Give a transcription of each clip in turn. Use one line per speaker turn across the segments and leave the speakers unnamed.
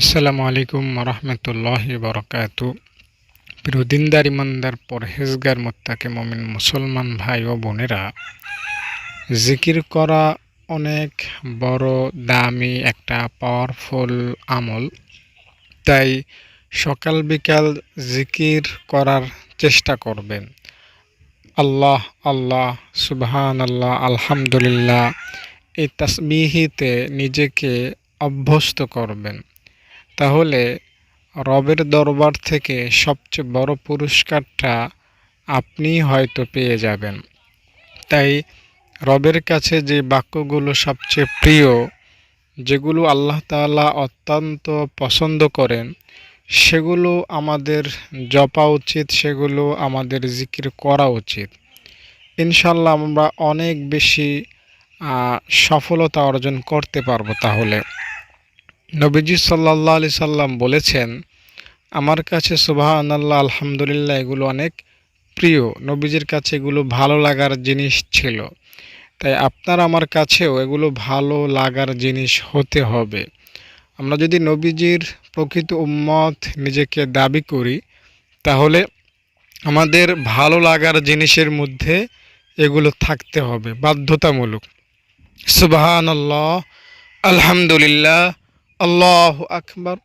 আসসালামু আলাইকুম রহমতুল্লাহ বরকাত প্রিয় দিনদার ইমানদার, পরহেজগার, মোত্তাকে মমিন, মুসলমান ভাই ও বোনেরা, জিকির করা অনেক বড় দামি একটা পাওয়ারফুল আমল। তাই সকাল বিকাল জিকির করার চেষ্টা করবেন। আল্লাহ আল্লাহ সুবহান আল্লাহ আলহামদুলিল্লাহ, এই তাসবিহিতে নিজেকে অভ্যস্ত করবেন। তাহলে রবের দরবার থেকে সবচেয়ে বড় পুরস্কারটা আপনি হয়তো পেয়ে যাবেন। তাই রবের কাছে যে বাক্যগুলো সবচেয়ে প্রিয়, যেগুলো আল্লাহ তাআলা অত্যন্ত পছন্দ করেন, সেগুলো আমাদের জপা উচিত, সেগুলো আমাদের জিকির করা উচিত। ইনশাল্লাহ আমরা অনেক বেশি সফলতা অর্জন করতে পারব তাহলে। নবীজি সাল্লাহ আলি সাল্লাম বলেছেন, আমার কাছে সুবাহ আল্লাহ আলহামদুলিল্লাহ এগুলো অনেক প্রিয়। নবীজির কাছে এগুলো ভালো লাগার জিনিস ছিল। তাই আপনার আমার কাছেও এগুলো ভালো লাগার জিনিস হতে হবে। আমরা যদি নবীজির প্রকৃত উম্মত নিজেকে দাবি করি, তাহলে আমাদের ভালো লাগার জিনিসের মধ্যে এগুলো থাকতে হবে, বাধ্যতামূলক। সুবাহান আল্লাহ আলহামদুলিল্লাহ আল্লাহ আকবর,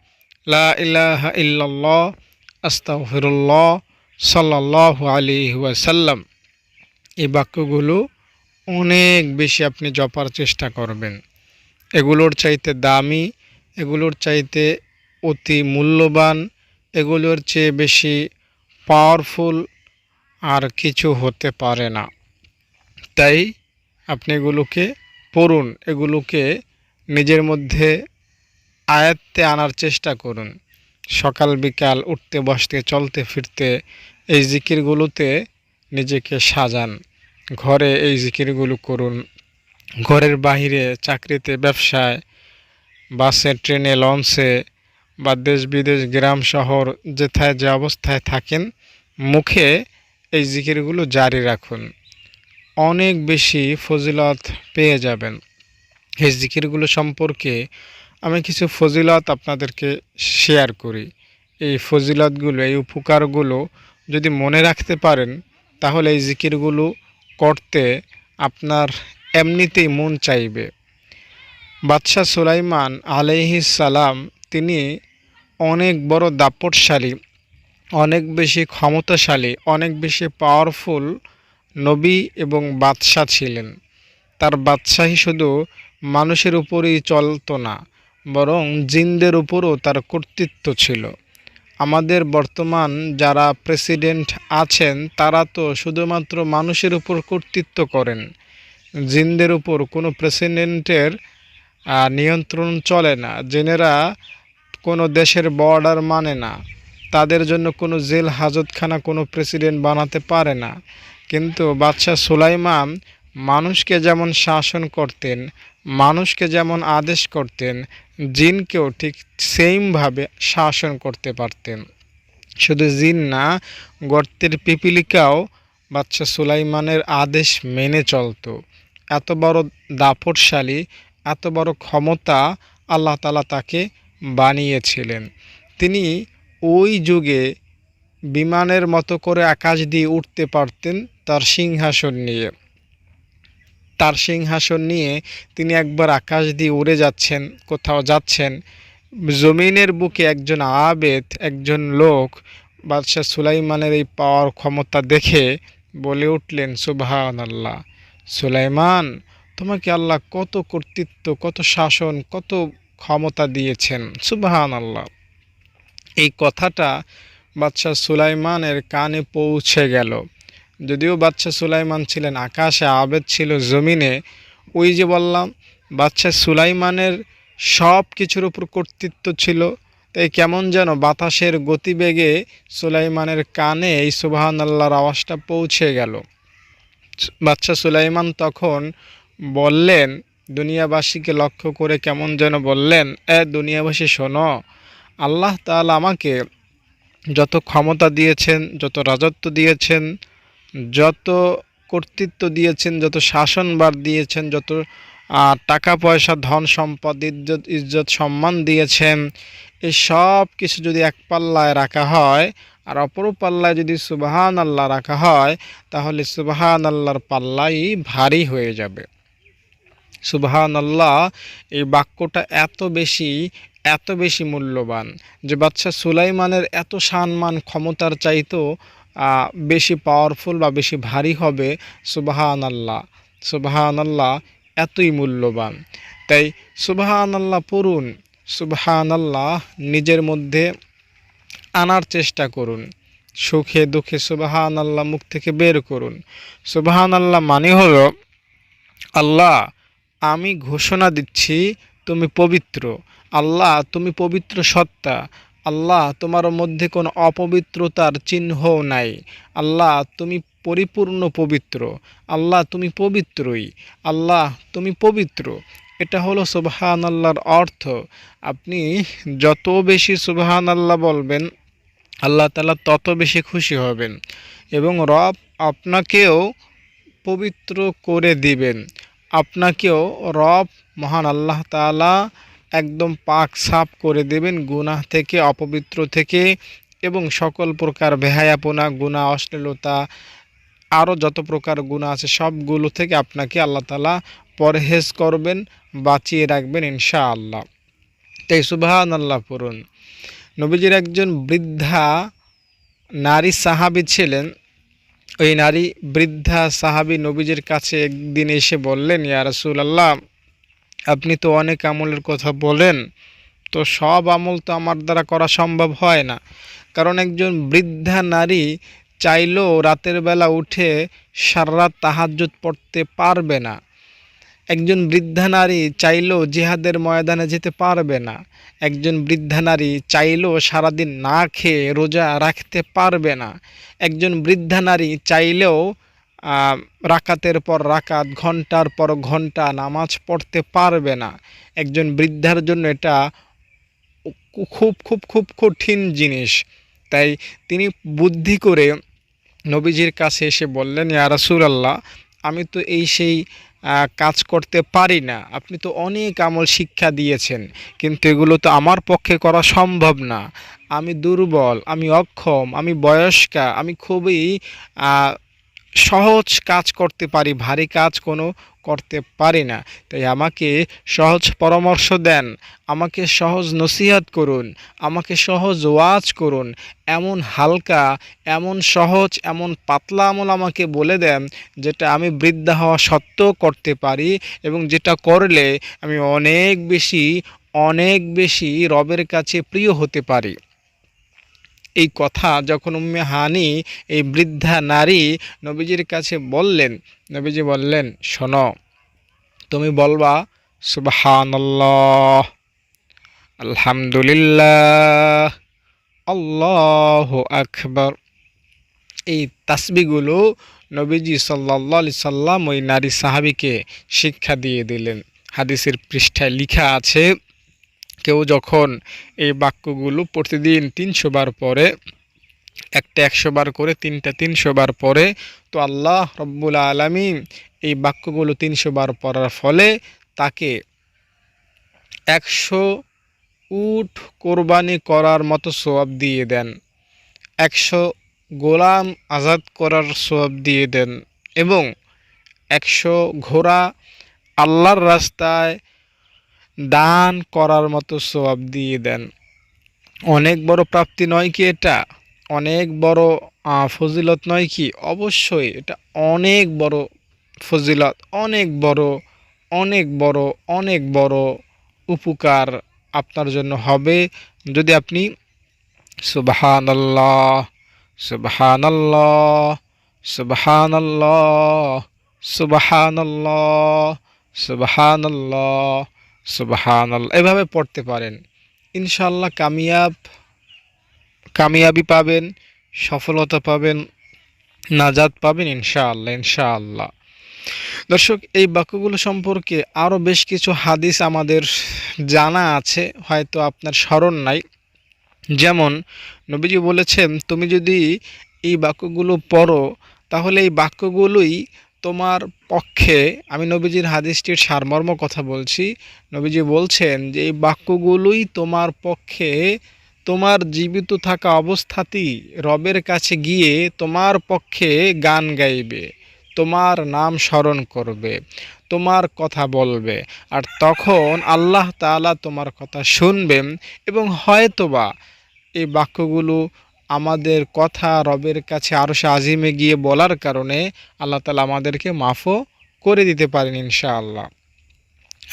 লা ইলাহা ইল্লাল্লাহ, আস্তাগফিরুল্লাহ সাল্লাল্লাহু আলাইহি ওয়াসাল্লাম। এই বাক্যগুলো অনেক বেশি আপনি জপার চেষ্টা করবেন। এগুলোর চাইতে দামি, এগুলোর চাইতে অতি মূল্যবান, এগুলোর চেয়ে বেশি পাওয়ারফুল আর কিছু হতে পারে না। তাই আপনি এগুলোকে পড়ুন, এগুলোকে নিজের মধ্যে আয়ত্তে আনার চেষ্টা করুন। সকাল বিকাল উঠতে, বসতে, চলতে, ফিরতে এই জিকিরগুলোতে নিজেকে সাজান। ঘরে এই জিকিরগুলো করুন। ঘরের বাহিরে চাকরিতে, ব্যবসায়, বাসে, ট্রেনে, লঞ্চে বা দেশ বিদেশ, গ্রাম, শহর যেথায় যে অবস্থায় থাকেন, মুখে এই জিকিরগুলো জারি রাখুন। অনেক বেশি ফজিলত পেয়ে যাবেন। এই জিকিরগুলো সম্পর্কে আমি কিছু ফজিলত আপনাদেরকে শেয়ার করি। এই ফজিলতগুলো, এই উপকারগুলো যদি মনে রাখতে পারেন, তাহলে এই জিকিরগুলো করতে আপনার এমনিতেই মন চাইবে। বাদশাহ সুলাইমান আলাইহিস সালাম, তিনি অনেক বড় দাপটশালী, অনেক বেশি ক্ষমতাশালী, অনেক বেশি পাওয়ারফুল নবী এবং বাদশাহ ছিলেন। তার বাদশাহী শুধু মানুষের উপরেই চলতো না বরং জিনদের উপরও তার কর্তৃত্ব ছিল। আমাদের বর্তমান যারা প্রেসিডেন্ট আছেন, তারা তো শুধুমাত্র মানুষের উপর কর্তৃত্ব করেন। জিনদের উপর কোনো প্রেসিডেন্টের নিয়ন্ত্রণ চলে না। জেনেরা কোনো দেশের বর্ডার মানে না। তাদের জন্য কোনো জেল, হাজতখানা কোনো প্রেসিডেন্ট বানাতে পারে না। কিন্তু বাদশাহ সুলাইমান মানুষকে যেমন শাসন করতেন, মানুষকে যেমন আদেশ করতেন, জিনকেও ঠিক সেমভাবে শাসন করতে পারতেন। শুধু জিন না, গর্তের পিপিলিকাও বাচ্চা সুলাইমানের আদেশ মেনে চলত। এত বড় দাপটশালী, এত বড় ক্ষমতা আল্লাহ তালা তাকে বানিয়েছিলেন। তিনি ওই যুগে বিমানের মতো করে আকাশ দিয়ে উঠতে পারতেন তার সিংহাসন নিয়ে। তার সিংহাসন নিয়ে তিনি একবার আকাশ দিয়ে উড়ে যাচ্ছেন, কোথাও যাচ্ছেন। জমিনের বুকে একজন আবেদ, একজন লোক বাদশাহ সুলাইমানের এই পাওয়ার ক্ষমতা দেখে বলে উঠলেন সুবাহান আল্লাহ সুলাইমান, তোমাকে আল্লাহ কত কর্তৃত্ব, কত শাসন, কত ক্ষমতা দিয়েছেন। সুবাহান আল্লাহ এই কথাটা বাদশাহ সুলাইমানের কানে পৌঁছে গেল। যদিও বাচ্চা সুলাইমান ছিলেন, আকাশে আবেদ ছিল জমিনে, ওই যে বললাম বাচ্চা সুলাইমানের সব কিছুর উপর কর্তৃত্ব ছিল, তাই কেমন যেন বাতাসের গতিবেগে সুলাইমানের কানে এই সুবাহান আল্লাহর আওয়াজটা পৌঁছে গেল। বাচ্চা সুলাইমান তখন বললেন, দুনিয়াবাসীকে লক্ষ্য করে কেমন যেন বললেন, এ দুনিয়াবাসী, শোনো, আল্লাহ তাল আমাকে যত ক্ষমতা দিয়েছেন, যত রাজত্ব দিয়েছেন যত কর্তৃত্ব দিয়েছেন যত শাসনবার দিয়েছেন যত টাকা পয়সা ধন সম্পদ ইজ্জত ইজ্জত সম্মান দিয়েছেন এই সব কিছু যদি এক পাল্লায় রাখা হয় আর অপর পাল্লায় যদি সুবাহান আল্লাহ রাখা হয় তাহলে সুবাহান আল্লাহর পাল্লাই ভারী হয়ে যাবে। সুবাহান আল্লাহ এই বাক্যটা এত বেশি এত বেশি মূল্যবান যে বাচ্চা সুলাইমানের এত সম্মান ক্ষমতার চাইতেও আহ, বেশি পাওয়ারফুল বা বেশি ভারী হবে সুবাহান আল্লাহ সুবাহান আল্লাহ এতই মূল্যবান। তাই সুবাহান আল্লাহ পড়ুন সুবাহান আল্লাহ নিজের মধ্যে আনার চেষ্টা করুন। সুখে দুঃখে সুবাহান আল্লাহ মুখ থেকে বের করুন। সুবাহান আল্লাহ মানে হলো, আল্লাহ, আমি ঘোষণা দিচ্ছি তুমি পবিত্র। আল্লাহ, তুমি পবিত্র সত্তা। আল্লাহ, তোমার মধ্যে কোনো অপবিত্রতার চিহ্নও নাই। আল্লাহ, তুমি পরিপূর্ণ পবিত্র। আল্লাহ, তুমি পবিত্রই। আল্লাহ, তুমি পবিত্র। এটা হলো সুবহান আল্লাহর অর্থ। আপনি যত বেশি সুবহান আল্লাহ বলবেন, আল্লাহ তালা তত বেশি খুশি হবেন এবং রব আপনাকেও পবিত্র করে দিবেন। আপনাকেও রব, মহান আল্লাহ তাআলা একদম পাক সাফ করে দেবেন গুনাহ থেকে, অপবিত্র থেকে এবং সকল প্রকার বেহায়াপনা, গুনাহ, অশ্লীলতা, আরও যত প্রকার গুনাহ আছে সবগুলো থেকে আপনাকে আল্লাহ তালা পরহেজ করবেন, বাঁচিয়ে রাখবেন ইনশাআল্লাহ। তাই সুবাহান আল্লাহ পড়ুন। নবীজির একজন বৃদ্ধা নারী সাহাবী ছিলেন। ওই নারী বৃদ্ধা সাহাবী নবীজির কাছে একদিন এসে বললেন, ইয়া রাসূল আল্লাহ আপনি তো অনেক আমলের কথা বলেন, তো সব আমল তো আমার দ্বারা করা সম্ভব হয় না। কারণ একজন বৃদ্ধা নারী চাইলেও রাতের বেলা উঠে সারা রাত তাহাজ্জুদ পড়তে পারবে না। একজন বৃদ্ধা নারী চাইলেও জিহাদের ময়দানে যেতে পারবে না। একজন বৃদ্ধা নারী চাইলেও সারাদিন না খেয়ে রোজা রাখতে পারবে না। একজন বৃদ্ধা নারী চাইলেও রাকাতের পর রাকাত, ঘণ্টার পর ঘণ্টা নামাজ পড়তে পারবে না। একজন বৃদ্ধার জন্য এটা খুব খুব খুব কঠিন জিনিস। তাই তিনি বুদ্ধি করে নবীজির কাছে এসে বললেন, ইয়া রাসূলুল্লাহ, আমি তো এই সেই কাজ করতে পারি না। আপনি তো অনেক আমল শিক্ষা দিয়েছেন, কিন্তু এগুলো তো আমার পক্ষে করা সম্ভব না। আমি দুর্বল, আমি অক্ষম, আমি বয়স্কা, আমি খুবই সহজ কাজ করতে পারি, ভারী কাজ কোনো করতে পারি না। তাই আমাকে সহজ পরামর্শ দেন, আমাকে সহজ নসিহত করুন, আমাকে সহজ ওয়াজ করুন, এমন হালকা, এমন সহজ, এমন পাতলা আমল আমাকে বলে দেন যেটা আমি বৃদ্ধা হওয়া সত্ত্বেও করতে পারি এবং যেটা করলে আমি অনেক বেশি অনেক বেশি রবের কাছে প্রিয় হতে পারি। এই কথা যখন উম্মে হানি, এই বৃদ্ধা নারী নবীজির কাছে বললেন, নবীজি বললেন, শোনো, তুমি বলবা, সুবহানাল্লাহ, আলহামদুলিল্লাহ, আল্লাহ আকবর। এই তাসবিগুলো নবীজি সাল্লাহ আলি সাল্লাম ওই নারী সাহাবিকে শিক্ষা দিয়ে দিলেন। হাদিসের পৃষ্ঠায় লিখা আছে কেউ যখন এই বাক্যগুলো প্রতিদিন তিনশো বার পরে একটা একশো বার করে, তিনটা তিনশো বার পরে তো আল্লাহ রব্বুল আলমী এই বাক্যগুলো তিনশো বার পড়ার ফলে তাকে একশো উট কোরবানি করার মতো সোয়াব দিয়ে দেন, একশো গোলাম আজাদ করার সোয়াব দিয়ে দেন এবং একশো ঘোড়া আল্লাহর রাস্তায় দান করার মতো সোয়াব দিয়ে দেন। অনেক বড় প্রাপ্তি নয় কি এটা? অনেক বড় ফজিলত নয় কি? অবশ্যই এটা অনেক বড় ফজিলত, অনেক বড় অনেক বড় অনেক বড় উপকার আপনার জন্য হবে। যদি আপনি সুবহান আল্লাহ সুবহান আল্লাহ সুবহান সুবহান আল্লাহ এভাবে পড়তে পারেন। ইনশাল্লাহ কামিয়াব, কামিয়াবি পাবেন, সফলতা পাবেন নাজাদ পাবেন ইনশাআল্লাহ ইনশাআল্লাহ। দর্শক, এই বাক্যগুলো সম্পর্কে আরও বেশ কিছু হাদিস আমাদের জানা আছে, হয়তো আপনার স্মরণ নাই। যেমন, নবীজি বলেছেন, তুমি যদি এই বাক্যগুলো পড়ো, তাহলে এই বাক্যগুলোই তোমার পক্ষে আমি নবীজির হাদিসটির সারমর্ম কথা বলছি। নবীজি বলছেন যে, এই বাক্যগুলোই তোমার পক্ষে তোমার জীবিত থাকা অবস্থাতেই রবের কাছে গিয়ে তোমার পক্ষে গান গাইবে, তোমার নাম স্মরণ করবে, তোমার কথা বলবে। আর তখন আল্লাহ তাআলা তোমার কথা শুনবেন এবং হয়তোবা এই বাক্যগুলো আমাদের কথা রবের কাছে আরও আজিমে গিয়ে বলার কারণে আল্লাহ তালা আমাদেরকে মাফও করে দিতে পারেন ইনশাআল্লাহ।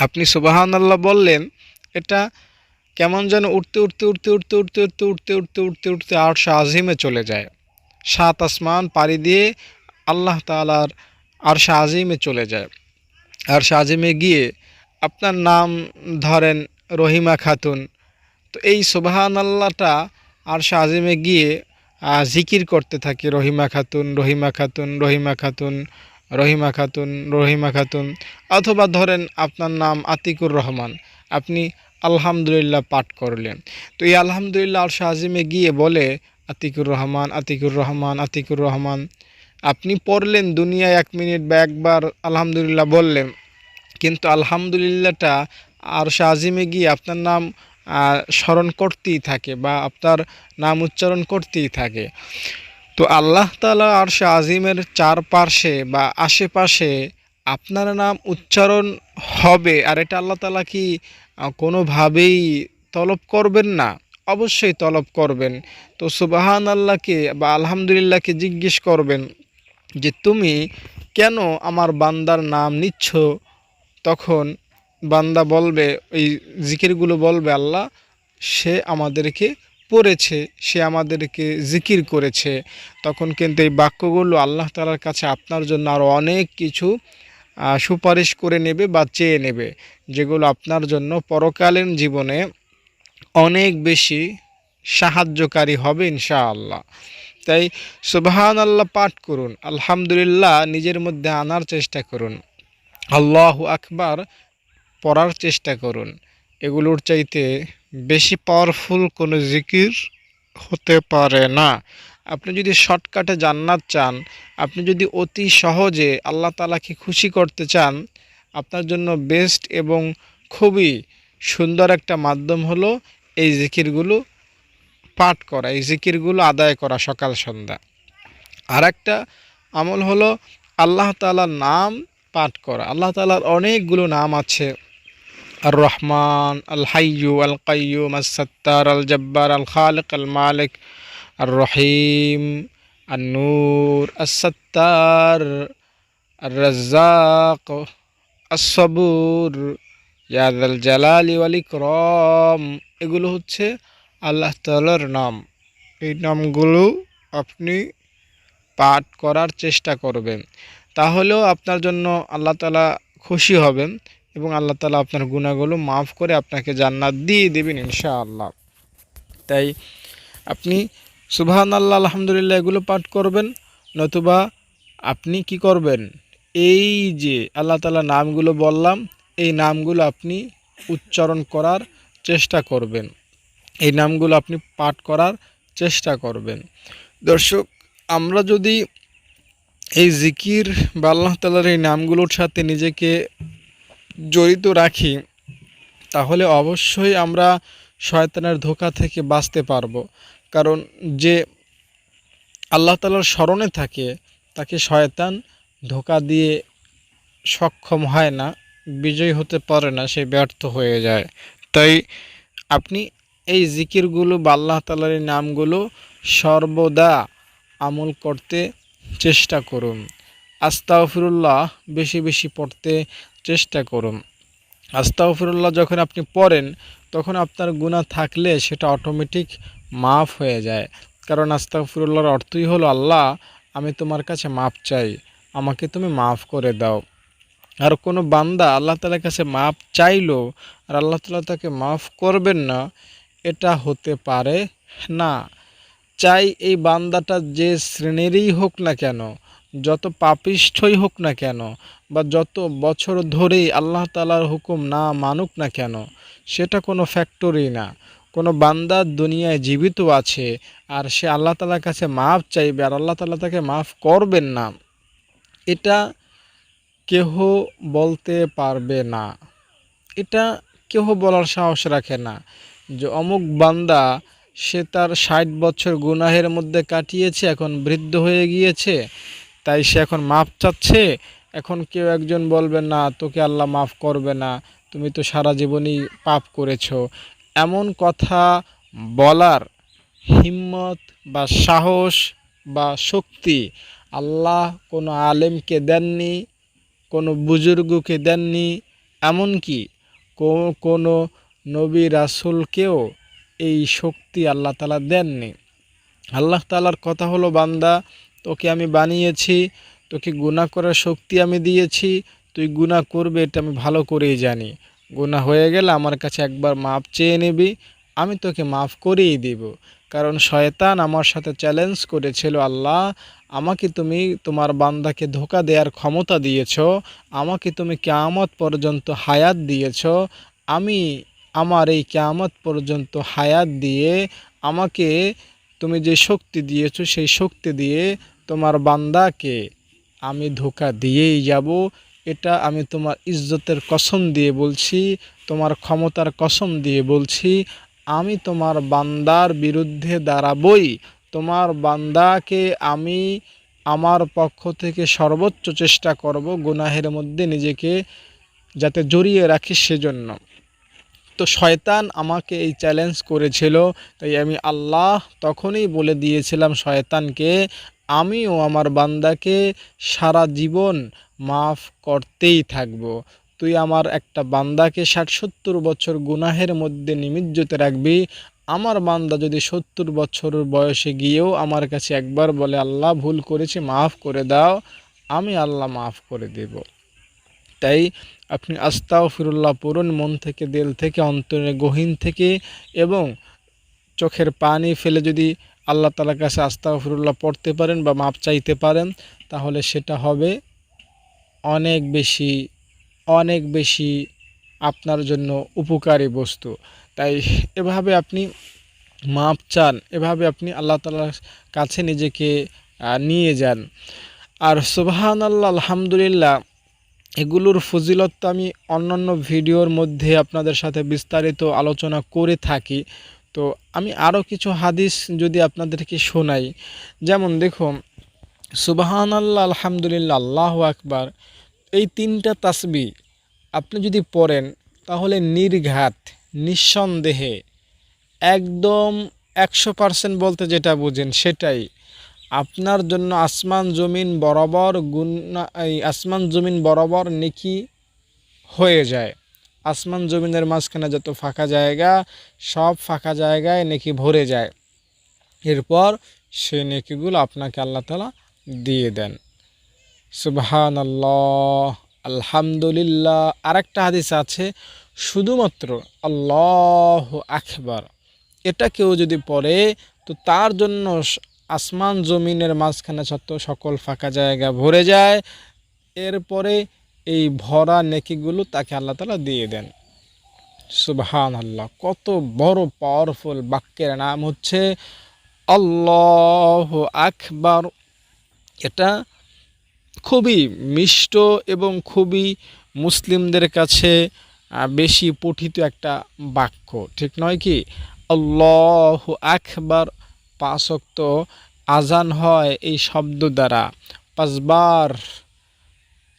আপনি সুবাহান আল্লাহ বললেন, এটা কেমন যেন উঠতে উঠতে উঠতে উঠতে উঠতে উঠতে উঠতে উঠতে উঠতে উঠতে আরশা আজিমে চলে যায়। সাত আসমান পাড়ি দিয়ে আল্লাহ তালার আরশা আজিমে চলে যায়। আরশা আজিমে গিয়ে আপনার নাম ধরেন রহিমা খাতুন। তো এই সুবাহান আল্লাহটা আরশা শাহজিমে গিয়ে জিকির করতে থাকে, রহিমা খাতুন রহিমা খাতুন রহিমা খাতুন রহিমা খাতুন রহিমা খাতুন। অথবা ধরেন আপনার নাম আতিকুর রহমান, আপনি আলহামদুলিল্লাহ পাঠ করলেন। তো এই আলহামদুলিল্লাহ আর শাহজিমে গিয়ে বলে, আতিকুর রহমান আতিকুর রহমান আতিকুর রহমান। আপনি পড়লেন দুনিয়ায় এক মিনিট বা একবার, আলহামদুলিল্লাহ বললেন। কিন্তু আলহামদুলিল্লাহটা আর শাহজিমে গিয়ে আপনার নাম স্মরণ করতেই থাকে বা আপনার নাম উচ্চারণ করতেই থাকে। তো আল্লাহ তালা আর সে আজিমের চারপাশে বা আশেপাশে আপনার নাম উচ্চারণ হবে, আর এটা আল্লাহ তালা কি কোনোভাবেই তলব করবেন না? অবশ্যই তলব করবেন। তো সুবাহান আল্লাহকে বা আলহামদুলিল্লাহকে জিজ্ঞেস করবেন যে, তুমি কেন আমার বান্দার নাম নিচ্ছ? তখন বান্দা বলবে, এই জিকিরগুলো বলবে আল্লাহ, সে আমাদেরকে পড়েছে, সে আমাদেরকে জিকির করেছে। তখন কিন্তু এই বাক্যগুলো আল্লাহ তালার কাছে আপনার জন্য আরও অনেক কিছু সুপারিশ করে নেবে বা চেয়ে নেবে, যেগুলো আপনার জন্য পরকালীন জীবনে অনেক বেশি সাহায্যকারী হবে ইনশাআল্লাহ। তাই সুবহান আল্লাহ পাঠ করুন, আলহামদুলিল্লাহ নিজের মধ্যে আনার চেষ্টা করুন। আল্লাহ আকবার পড়ার চেষ্টা করুন। এগুলোর চাইতে বেশি পাওয়ারফুল কোনো জিকির হতে পারে না। আপনি যদি শর্টকাটে জান্নাত চান, আপনি যদি অতি সহজে আল্লাহ তালাকে খুশি করতে চান, আপনার জন্য বেস্ট এবং খুবই সুন্দর একটা মাধ্যম হলো এই জিকিরগুলো পাঠ করা, এই জিকিরগুলো আদায় করা সকাল, সন্ধ্যা। আর একটা আমল হলো আল্লাহ তালার নাম পাঠ করা। আল্লাহ তালার অনেকগুলো নাম আছে। আর রহমান আল হাইয়ু আল কাইয়ুম আল সত্তার আল জব্বার আল খালিক আল মালিক আর রহিম আর নূর আল সত্তার আর রাজ্জাক আসবুর ইয়াদ আল জালালি ওয়াল ইকরম এগুলো হচ্ছে আল্লাহ তালার নাম। এই নামগুলো আপনি পাঠ করার চেষ্টা করবেন। তাহলেও আপনার জন্য আল্লাহ তালা খুশি হবেন। এবং আল্লাহ তালা আপনার গুণাগুলো মাফ করে আপনাকে জান্নাত দিয়ে দেবেন ইনশাআল্লাহ। তাই আপনি সুবহান আল্লাহ আলহামদুলিল্লাহ এগুলো পাঠ করবেন, নতুবা আপনি কি করবেন? এই যে আল্লাহ তালা নামগুলো বললাম, এই নামগুলো আপনি উচ্চারণ করার চেষ্টা করবেন। এই নামগুলো আপনি পাঠ করার চেষ্টা করবেন। দর্শক, আমরা যদি এই জিকির বা আল্লাহ তালার এই নামগুলোর সাথে নিজেকে জড়িত রাখি, তাহলে অবশ্যই আমরা শয়তানের ধোকা থেকে বাঁচতে পারব। কারণ যে আল্লাহ তালার স্মরণে থাকে, তাকে শয়তান ধোকা দিয়ে সক্ষম হয় না, বিজয় হতে পারে না, সে ব্যর্থ হয়ে যায়। তাই আপনি এই জিকিরগুলো বা আল্লাহ তালার নামগুলো সর্বদা আমল করতে চেষ্টা করুন। আস্তাগফিরুল্লাহ, বেশি বেশি পড়তে চেষ্টা করুন। আস্তাগফিরুল্লাহ যখন আপনি পড়েন, তখন আপনার গুণা থাকলে সেটা অটোমেটিক মাফ হয়ে যায়। কারণ আস্তাগফিরুল্লাহর অর্থই হলো, আল্লাহ, আমি তোমার কাছে মাপ চাই। আমাকে তুমি মাফ করে দাও। আর কোনো বান্দা আল্লাহ তালার কাছে মাপ চাইলো আর আল্লাহ তালা তাকে মাফ করবেন না, এটা হতে পারে না। চাই এই বান্দাটা যে শ্রেণীরই হোক না কেন, যত পাপিষ্ঠই হোক না কেন বা যত বছর ধরেই আল্লাহ তালার হুকুম না মানুক না কেন, সেটা কোনো ফ্যাক্টরি না। কোনো বান্দা দুনিয়ায় জীবিত আছে আর সে আল্লাহ তালার কাছে মাফ চাইবে আর আল্লাহ তালা তাকে মাফ করবেন না, এটা কেহ বলতে পারবে না। এটা কেহ বলার সাহস রাখে না যে অমুক বান্দা সে তার ষাট বছর গুনাহের মধ্যে কাটিয়েছে, এখন বৃদ্ধ হয়ে গিয়েছে, তাই সে এখন মাপ চাচ্ছে এখন কেউ একজন বলবে, না, তোকে আল্লাহ মাফ করবে না, তুমি তো সারা জীবনই পাপ করেছ। এমন কথা বলার হিম্মত বা সাহস বা শক্তি আল্লাহ কোনো আলেমকে দেননি, কোনো বুজুর্গকে দেননি, এমনকি কোনো নবী রাসুলকেও এই শক্তি আল্লাহ তালা দেননি। আল্লাহ তালার কথা হলো, বান্দা, তোকে আমি বানিয়েছি তোকে গুনাহ করার শক্তি আমি দিয়েছি, তুই গুনাহ করবে, এটা আমি ভালো করেই জানি। গুনাহ হয়ে গেলে আমার কাছে একবার মাপ চেয়ে নিবি, আমি তোকে মাফ করেই দিব। কারণ শয়তান আমার সাথে চ্যালেঞ্জ করেছিল, আল্লাহ, আমাকে তুমি তোমার বান্দাকে ধোকা দেওয়ার ক্ষমতা দিয়েছ, আমাকে তুমি কেয়ামত পর্যন্ত হায়াত দিয়েছ, আমি আমার এই কেয়ামত পর্যন্ত হায়াত দিয়ে আমাকে তুমি যে শক্তি দিয়েছ, সেই শক্তি দিয়ে তোমার বান্দাকে আমি ধোকা দিয়েই যাব। এটা আমি তোমার ইজ্জতের কসম দিয়ে বলছি, তোমার ক্ষমতার কসম দিয়ে বলছি। আমি তোমার বান্দার বিরুদ্ধে দাঁড়াবই। তোমার বান্দাকে আমি আমার পক্ষ থেকে সর্বোচ্চ চেষ্টা করব গুনাহের মধ্যে নিজেকে যাতে জড়িয়ে রাখি সেজন্য। তো শয়তান আমাকে এই চ্যালেঞ্জ করেছিল, তাই আমি আল্লাহ তখনই বলে দিয়েছিলাম শয়তানকে আমিও আমার বান্দাকে সারা জীবন মাফ করতেই থাকব। তুই আমার একটা বান্দাকে ষাট সত্তর বছর গুনাহের মধ্যে নিমিজ্জতে রাখবি। আমার বান্দা যদি সত্তর বছর বয়সে গিয়েও আমার কাছে একবার বলে, আল্লাহ ভুল করেছি, মাফ করে দাও, আমি আল্লাহ মাফ করে দেব। তাই আপনি আস্তাও ফিরুল্লাহ পড়ুন মন থেকে, দিল থেকে অন্তরের গহীন থেকে এবং চোখের পানি ফেলে যদি আল্লাহ তালার কাছে আস্তাও ফিরুল্লাহ পড়তে পারেন বা মাপ চাইতে পারেন, তাহলে সেটা হবে অনেক বেশি অনেক বেশি আপনার জন্য উপকারী বস্তু। তাই এভাবে আপনি মাপ চান, এভাবে আপনি আল্লাহ তালার কাছে নিজেকে নিয়ে যান। আর সুবহান আল্লাহ আলহামদুলিল্লাহ, এগুলোর ফজিলত আমি অন্যান্য ভিডিওর মধ্যে আপনাদের সাথে বিস্তারিত আলোচনা করে থাকি। তো আমি আরও কিছু হাদিস যদি আপনাদেরকে শোনাই। যেমন দেখুন সুবাহান আল্লাহ আলহামদুলিল্লাহ, আল্লাহ আকবার। এই তিনটা তাসবি আপনি যদি পড়েন, তাহলে নির্ঘাত, নিঃসন্দেহে একদম একশো পার্সেন্ট বলতে যেটা বুঝেন সেটাই। আপনার জন্য আসমান জমিন বরাবর গুণা আসমান জমিন বরাবর নেকি হয়ে যায়। আসমান জমিনের মাঝখানে যত ফাঁকা জায়গা, সব ফাঁকা জায়গায় নেকি ভরে যায়। এরপর সেই নেকিগুলো আপনাকে আল্লাহ তালা দিয়ে দেন। সুবহান আল্লাহ আলহামদুলিল্লাহ। আরেকটা হাদিস আছে, শুধুমাত্র আল্লাহ আকবার। এটা কেউ যদি পড়ে, তো তার জন্য আসমান জমিনের মাঝখানে যত সকল ফাঁকা জায়গা ভরে যায়, এরপরে এই ভরা নেকিগুলো তাকে আল্লাহ তালা দিয়ে দেন। সুবহান আল্লাহ কত বড় পাওয়ারফুল বাক্যের নাম হচ্ছে আল্লাহ আকবার। এটা খুবই মিষ্ট এবং খুবই মুসলিমদের কাছে বেশি পঠিত একটা বাক্য। ঠিক নয় কি? আল্লাহ আকবার পাঁচক্ত আজান হয় এই শব্দ দ্বারা। পাঁচবার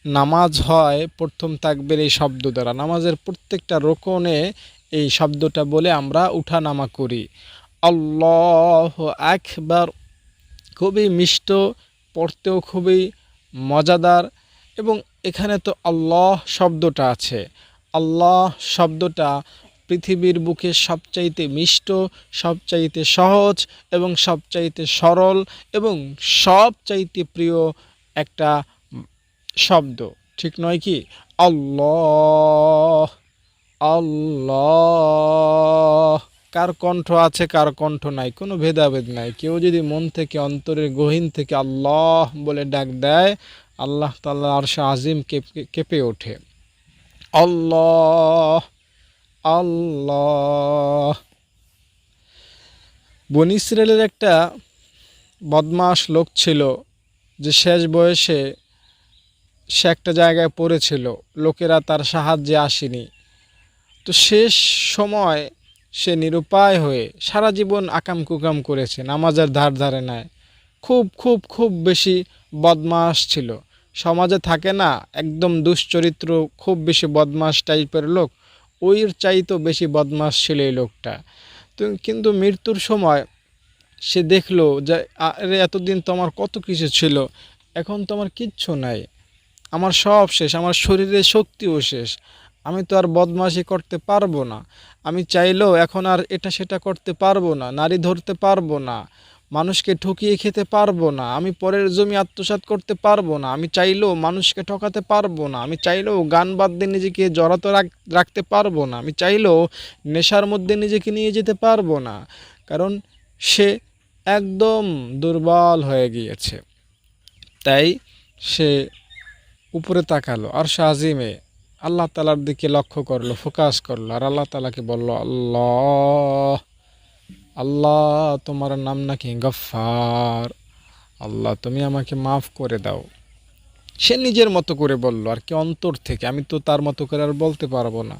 নামাজ হয়, প্রথম তাকবের এই শব্দ দ্বারা। নামাজের প্রত্যেকটা রোকনে এই শব্দটা বলে আমরা উঠা নামা করি। আল্লাহ একবার খুবই মিষ্ট, পড়তেও খুবই মজাদার এবং এখানে তো আল্লাহ শব্দটা আছে। আল্লাহ শব্দটা পৃথিবীর বুকে সবচাইতে মিষ্ট, সবচাইতে সহজ এবং সবচাইতে সরল এবং সবচাইতে প্রিয় একটা শব্দ, ঠিক নয় কি? আল্লাহ আল্লাহ। কার কণ্ঠ আছে, কার কণ্ঠ নাই, কোনো ভেদাভেদ নাই। কেউ যদি মন থেকে, অন্তরের গহীন থেকে আল্লাহ বলে ডাক দেয়, আল্লাহ তাল্লাহ আরশ আজিম কেঁপে ওঠে। আল্লাহ আল্লাহ। বন একটা বদমাস লোক ছিল যে শেষ বয়সে সে একটা জায়গায় পড়েছিল, লোকেরা তার সাহায্যে আসেনি। তো শেষ সময় সে নিরুপায় হয়ে সারা জীবন আকাম কুকাম করেছে, নামাজের ধার ধারে নেয় খুব খুব খুব বেশি বদমাস ছিল। সমাজে থাকে না, একদম দুশ্চরিত্র, খুব বেশি বদমাস টাইপের লোক, ওইর চাইতেও বেশি বদমাস ছিল এই লোকটা। তো কিন্তু মৃত্যুর সময় সে দেখল যে, আরে, এতদিন তোমার কত কিছু ছিল, এখন তোমার কিচ্ছু নাই। আমার সব শেষ, আমার শরীরে শক্তিও শেষ। আমি তো আর বদমাশি করতে পারব না। আমি চাইলেও এখন আর এটা সেটা করতে পারব না, নারী ধরতে পারব না, মানুষকে ঠকিয়ে খেতে পারব না, আমি পরের জমি আত্মসাৎ করতে পারব না, আমি চাইলেও মানুষকে ঠকাতে পারব না, আমি চাইলেও গান বাদ দিয়ে নিজেকে জড়াতে রাখ- রাখতে পারব না, আমি চাইলেও নেশার মধ্যে নিজেকে নিয়ে যেতে পারব না, কারণ সে একদম দুর্বল হয়ে গিয়েছে। তাই সে উপরে তাকালো আর সে আজিমে। আল্লাহ তালার দিকে লক্ষ্য করল, ফোকাস করল, আর আল্লাহ তালাকে বলল, আল্লাহ আল্লাহ, তোমার নাম নাকি গফার আল্লাহ, তুমি আমাকে মাফ করে দাও। সে নিজের মতো করে বলল, আর কি অন্তর থেকে? আমি তো তার মতো করে আর বলতে পারব না।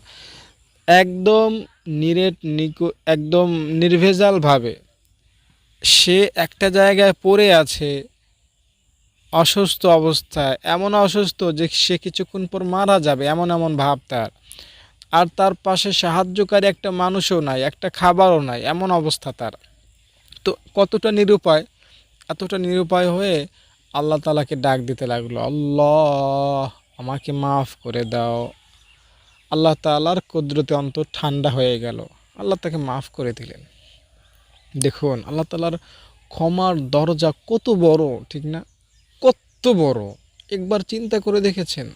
একদম নিরেট, নিকু, একদম নির্ভেজালভাবে সে একটা জায়গায় পড়ে আছে অসুস্থ অবস্থায়, এমন অসুস্থ যে সে কিছুক্ষণ পর মারা যাবে, এমন এমন ভাব তার। আর তার পাশে সাহায্যকারী একটা মানুষও নাই, একটা খাবারও নাই, এমন অবস্থা তার। তো কতটা নিরুপায়, এতটা নিরুপায় হয়ে আল্লাহ তালাকে ডাক দিতে লাগল, আল্লাহ, আমাকে মাফ করে দাও। আল্লাহ তালার কুদরতে অন্তর ঠান্ডা হয়ে গেল। আল্লাহ তাকে মাফ করে দিলেন। দেখুন, আল্লাহ তালার ক্ষমার দরজা কত বড়, ঠিক না? কত বড়, একবার চিন্তা করে দেখেছেন?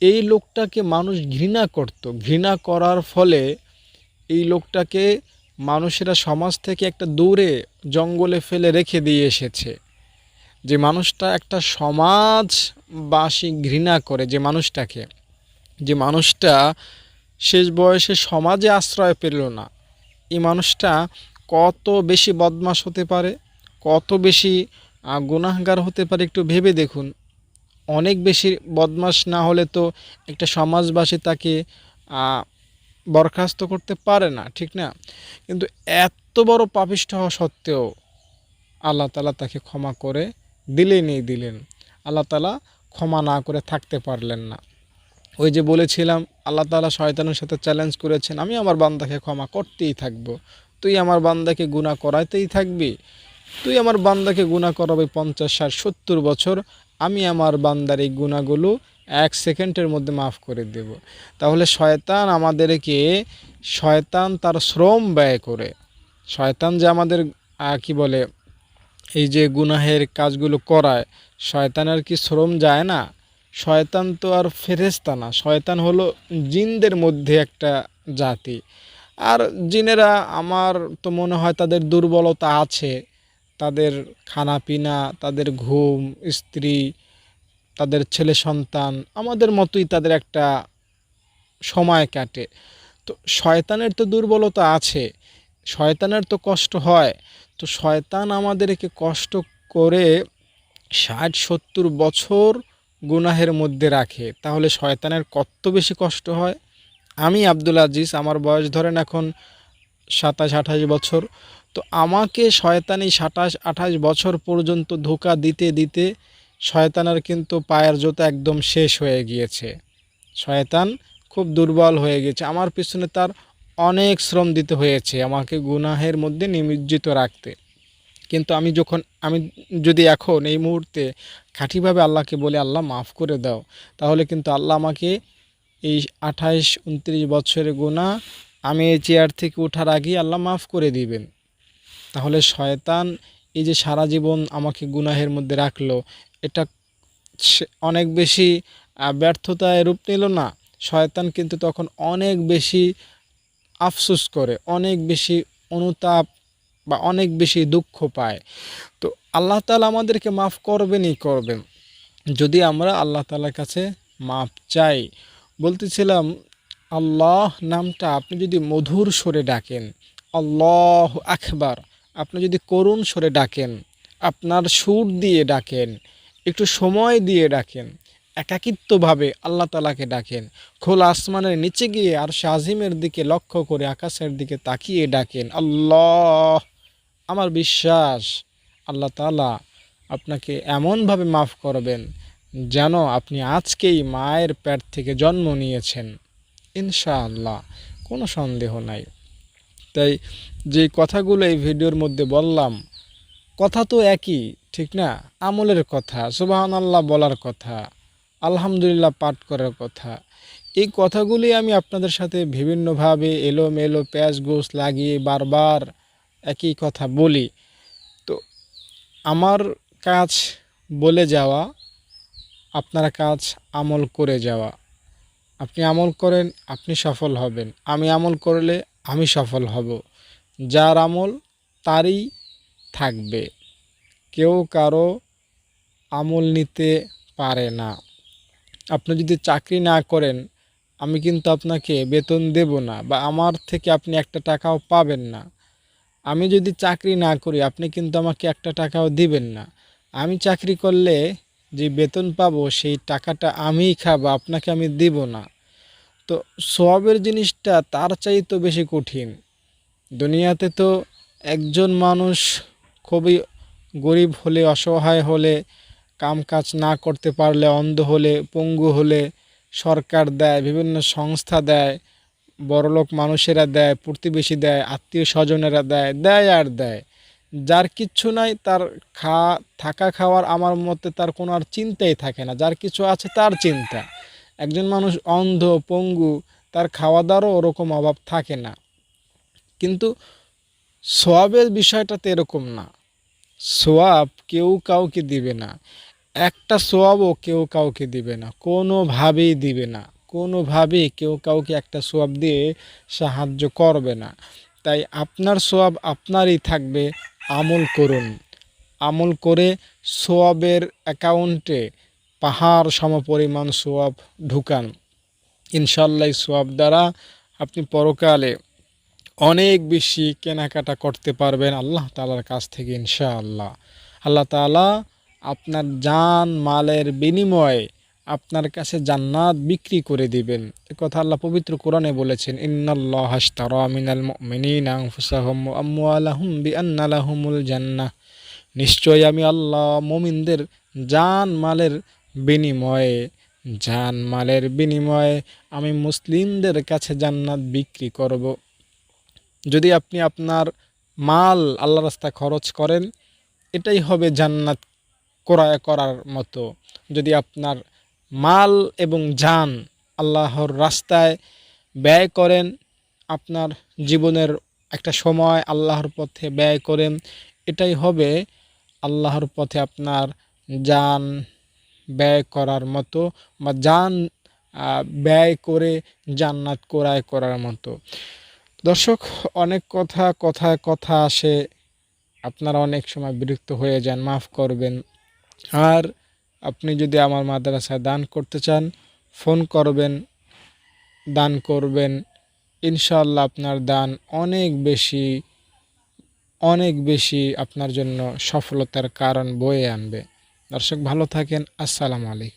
এই লোকটাকে মানুষ ঘৃণা করত। ঘৃণা করার ফলে এই লোকটাকে মানুষেরা সমাজ থেকে একটা দূরে, জঙ্গলে ফেলে রেখে দিয়ে এসেছে। যে মানুষটা একটা সমাজবাসী ঘৃণা করে, যে মানুষটাকে। যে মানুষটা শেষ বয়সে সমাজে আশ্রয় পেল না। এই মানুষটা কত বেশি বদমাস হতে পারে? কত বেশি গুনাহগার হতে পারে একটু ভেবে দেখুন। অনেক বেশি বদমাস না হলে তো একটা সমাজবাসী তাকে বরখাস্ত করতে পারে না, ঠিক না? কিন্তু এত বড় পাপিষ্ঠ হওয়া সত্ত্বেও আল্লাহ তালা তাকে ক্ষমা করে দিলেনই দিলেন। আল্লাহ তালা ক্ষমা না করে থাকতে পারলেন না। ওই যে বলেছিলাম, আল্লাহ তালা শয়তানের সাথে চ্যালেঞ্জ করেছেন, আমি আমার বান্দাকে ক্ষমা করতেই থাকব। তুই আমার বান্দাকে গুণা করাইতেই থাকবি। তুই আমার বান্দাকে গুণা করাবে পঞ্চাশ, ষাট, সত্তর বছর, আমি আমার বান্দার এই গুণাগুলো এক সেকেন্ডের মধ্যে মাফ করে দেব। তাহলে শয়তান আমাদেরকে, শয়তান তার শ্রম ব্যয় করে। শয়তান যে আমাদের কি বলে, এই যে গুনাহের কাজগুলো করায়, শয়তানের কি শ্রম যায় না? শয়তান তো আর ফেরেস্তা না। শয়তান হলো জিনদের মধ্যে একটা জাতি। আর জিনেরা, আমার তো মনে হয় তাদের দুর্বলতা আছে। তাদের খানাপিনা, তাদের ঘুম, স্ত্রী, তাদের ছেলে সন্তান, আমাদের মতোই তাদের একটা সময় কাটে। তো শয়তানের তো দুর্বলতা আছে, শয়তানের তো কষ্ট হয়। তো শয়তান আমাদেরকে কষ্ট করে ষাট, সত্তর বছর গুনাহের মধ্যে রাখে। তাহলে শয়তানের কত বেশি কষ্ট হয়? আমি আব্দুল আজিজ, আমার বয়স ধরেন এখন সাতাশ, আঠাশ বছর। তো আমাকে শয়তান সাতাশ, আঠাশ বছর পর্যন্ত ধোকা দিতে দিতে শয়তানের কিন্তু পায়ের জোতা একদম শেষ হয়ে গিয়েছে। শয়তান খুব দুর্বল হয়ে গেছে। আমার পিছনে তার অনেক শ্রম দিতে হয়েছে আমাকে গুনাহের মধ্যে নিমজ্জিত রাখতে। কিন্তু আমি যখন, আমি যদি এখন এই মুহূর্তে খাঁটিভাবে আল্লাহকে বলে, আল্লাহ মাফ করে দাও, তাহলে কিন্তু আল্লাহ আমাকে এই আঠাইশ উনত্রিশ বছরের গুণা আমি এই চেয়ার থেকে ওঠার আগেই আল্লাহ মাফ করে দিবেন। তাহলে শয়তান এই যে সারা জীবন আমাকে গুনাহের মধ্যে রাখল, এটা অনেক বেশি ব্যর্থতায় রূপ নিল না। শয়তান কিন্তু তখন অনেক বেশি আফসোস করে, অনেক বেশি অনুতাপ বা অনেক বেশি দুঃখ পায়। তো আল্লাহ তালা আমাদেরকে মাফ করবেনই করবেন। যদি আমরা আল্লাহ তালার কাছে মাপ চাই, বলতেছিলাম, আল্লাহ নামটা আপনি যদি মধুর স্বরে ডাকেন, আল্লাহ আকবার আপনি যদি করুণ স্বরে ডাকেন, আপনার সুর দিয়ে ডাকেন, একটু সময় দিয়ে ডাকেন, একাকিত্বভাবে আল্লাহ তালাকে ডাকেন, খোলা আসমানের নিচে গিয়ে আর শাহিমের দিকে লক্ষ্য করে আকাশের দিকে তাকিয়ে ডাকেন, আল্লাহ, আমার বিশ্বাস আল্লাহ তালা আপনাকে এমনভাবে মাফ করবেন যেন আপনি আজকেই মায়ের পেট থেকে জন্ম নিয়েছেন। ইনশাআল্লাহ, কোনো সন্দেহ নাই। তাই যে কথাগুলো এই ভিডিওর মধ্যে বললাম, কথা তো একই, ঠিক না? আমলের কথা সুবাহান আল্লাহ বলার কথা, আলহামদুলিল্লাহ পাঠ করার কথা। এই কথাগুলি আমি আপনাদের সাথে বিভিন্নভাবে এলো মেলো প্যাঁচ গোস লাগিয়ে বারবার একই কথা বলি। তো আমার কাজ বলে যাওয়া, আপনার কাজ আমল করে যাওয়া। আপনি আমল করেন, আপনি সফল হবেন। আমি আমল করলে আমি সফল হব। যার আমল তারই থাকবে। কেউ কারও আমল নিতে পারে না। আপনি যদি চাকরি না করেন, আমি কিন্তু আপনাকে বেতন দেব না বা আমার থেকে আপনি একটা টাকাও পাবেন না। আমি যদি চাকরি না করি, আপনি কিন্তু আমাকে একটা টাকাও দিবেন না। আমি চাকরি করলে যে বেতন পাবো, সেই টাকাটা আমিই খাব, আপনাকে আমি দিব না। তো সবের জিনিসটা তার চাইতে বেশি কঠিন। দুনিয়াতে তো একজন মানুষ খুবই গরিব হলে, অসহায় হলে কাম কাজ না করতে পারলে, অন্ধ হলে, পঙ্গু হলে, সরকার দেয়, বিভিন্ন সংস্থা দেয়, বড়লোক মানুষেরা দেয়, প্রতিবেশী দেয়, আত্মীয় স্বজনেরা দেয় দেয় আর দেয়। যার কিচ্ছু নাই, তার খা, থাকা খাওয়ার আমার মতে তার কোনো আর চিন্তাই থাকে না। যার কিছু আছে তার চিন্তা। একজন মানুষ অন্ধ, পঙ্গু, তার খাওয়া দাওয়ারও ওরকম অভাব থাকে না। কিন্তু সোয়াবের বিষয়টা তো এরকম না। সোয়াব কেউ কাউকে দিবে না। একটা সোয়াবও কেউ কাউকে দিবে না। কোনোভাবেই দিবে না। কোনোভাবেই কেউ কাউকে একটা সোয়াব দিয়ে সাহায্য করবে না। তাই আপনার সোয়াব আপনারই থাকবে। আমল করুন। আমল করে সোয়াবের অ্যাকাউন্টে পাহাড় সমপরিমাণ সোয়াব ঢুকান। ইনশাল্লাহ সোয়াব দ্বারা আপনি পরকালে অনেক বেশি কেনাকাটা করতে পারবেন আল্লাহ তালার কাছ থেকে ইনশাআল্লাহ। আল্লাহ তালা আপনার জান, মালের বিনিময়ে আপনার কাছে জান্নাত বিক্রি করে দিবেন। এ কথা আল্লাহ পবিত্র কোরআনে বলেছেন, ইন্নাল্লাহ হাশতারা মিনাল মুমিনিনা আনফুসাহুম ওয়া আমওয়ালাহুম বিআন্না লাহুমুল জান্নাহ। নিশ্চয় আমি আল্লাহ মমিনদের জান, মালের বিনিময়ে জান মালের বিনিময়ে আমি মুসলিমদের কাছে জান্নাত বিক্রি করব। যদি আপনি আপনার মাল আল্লাহ রাস্তায় খরচ করেন, এটাই হবে জান্নাত ক্রয় করার মতো। যদি আপনার মাল এবং যান আল্লাহর রাস্তায় ব্যয় করেন, আপনার জীবনের একটা সময় আল্লাহর পথে ব্যয় করেন, এটাই হবে আল্লাহর পথে আপনার যান ব্যয় করার মতো বা যান ব্যয় করে জান্নাত ক্রয় করার মতো। দর্শক, অনেক কথা, কথায় কথা আসে। আপনারা অনেক সময় বিরক্ত হয়ে যান, মাফ করবেন। আর আপনি যদি আমার মাদ্রাসায় দান করতে চান, ফোন করবেন, দান করবেন। ইনশাল্লাহ আপনার দান অনেক বেশি অনেক বেশি আপনার জন্য সফলতার কারণ বয়ে আনবে। দর্শক ভালো থাকেন আসসালামু আলাইকুম।